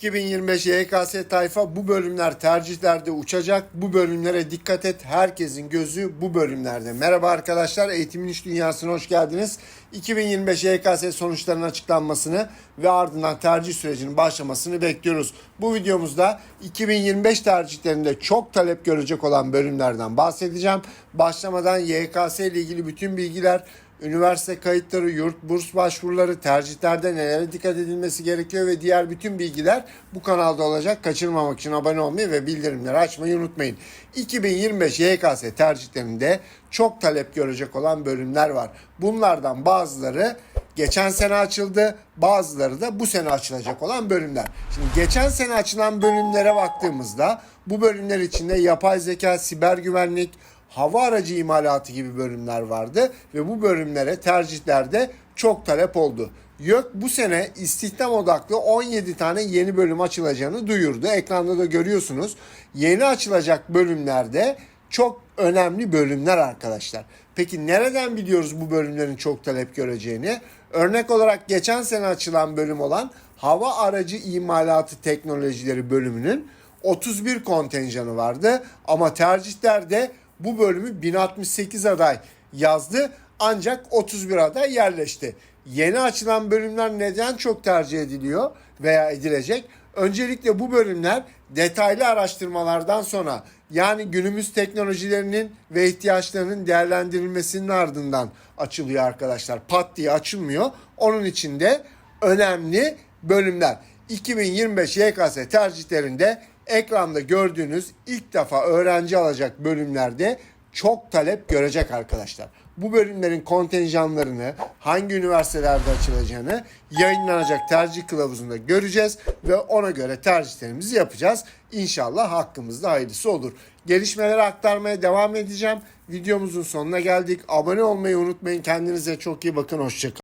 2025 YKS tayfa bu bölümler tercihlerde uçacak. Bu bölümlere dikkat et. Herkesin gözü bu bölümlerde. Merhaba arkadaşlar. Eğitimin İş Dünyası'na hoş geldiniz. 2025 YKS sonuçlarının açıklanmasını ve ardından tercih sürecinin başlamasını bekliyoruz. Bu videomuzda 2025 tercihlerinde çok talep görecek olan bölümlerden bahsedeceğim. Başlamadan YKS ile ilgili bütün bilgiler üniversite kayıtları, yurt, burs başvuruları, tercihlerde nelere dikkat edilmesi gerekiyor ve diğer bütün bilgiler bu kanalda olacak. Kaçırmamak için abone olmayı ve bildirimleri açmayı unutmayın. 2025 YKS tercihlerinde çok talep görecek olan bölümler var. Bunlardan bazıları geçen sene açıldı, bazıları da bu sene açılacak olan bölümler. Şimdi geçen sene açılan bölümlere baktığımızda bu bölümler içinde yapay zeka, siber güvenlik, hava aracı imalatı gibi bölümler vardı ve bu bölümlere tercihlerde çok talep oldu. YÖK bu sene istihdam odaklı 17 tane yeni bölüm açılacağını duyurdu. Ekranda da görüyorsunuz. Yeni açılacak bölümlerde çok önemli bölümler arkadaşlar. Peki nereden biliyoruz bu bölümlerin çok talep göreceğini? Örnek olarak geçen sene açılan bölüm olan hava aracı imalatı teknolojileri bölümünün 31 kontenjanı vardı ama tercihlerde bu bölümü 1068 aday yazdı ancak 31 aday yerleşti. Yeni açılan bölümler neden çok tercih ediliyor veya edilecek? Öncelikle bu bölümler detaylı araştırmalardan sonra yani günümüz teknolojilerinin ve ihtiyaçlarının değerlendirilmesinin ardından açılıyor arkadaşlar. Pat diye açılmıyor. Onun için de önemli bölümler. 2025 YKS tercihlerinde ekranda gördüğünüz ilk defa öğrenci alacak bölümlerde çok talep görecek arkadaşlar. Bu bölümlerin kontenjanlarını hangi üniversitelerde açılacağını yayınlanacak tercih kılavuzunda göreceğiz ve ona göre tercihlerimizi yapacağız. İnşallah hakkımızda hayırlısı olur. Gelişmeleri aktarmaya devam edeceğim. Videomuzun sonuna geldik. Abone olmayı unutmayın. Kendinize çok iyi bakın. Hoşçakalın.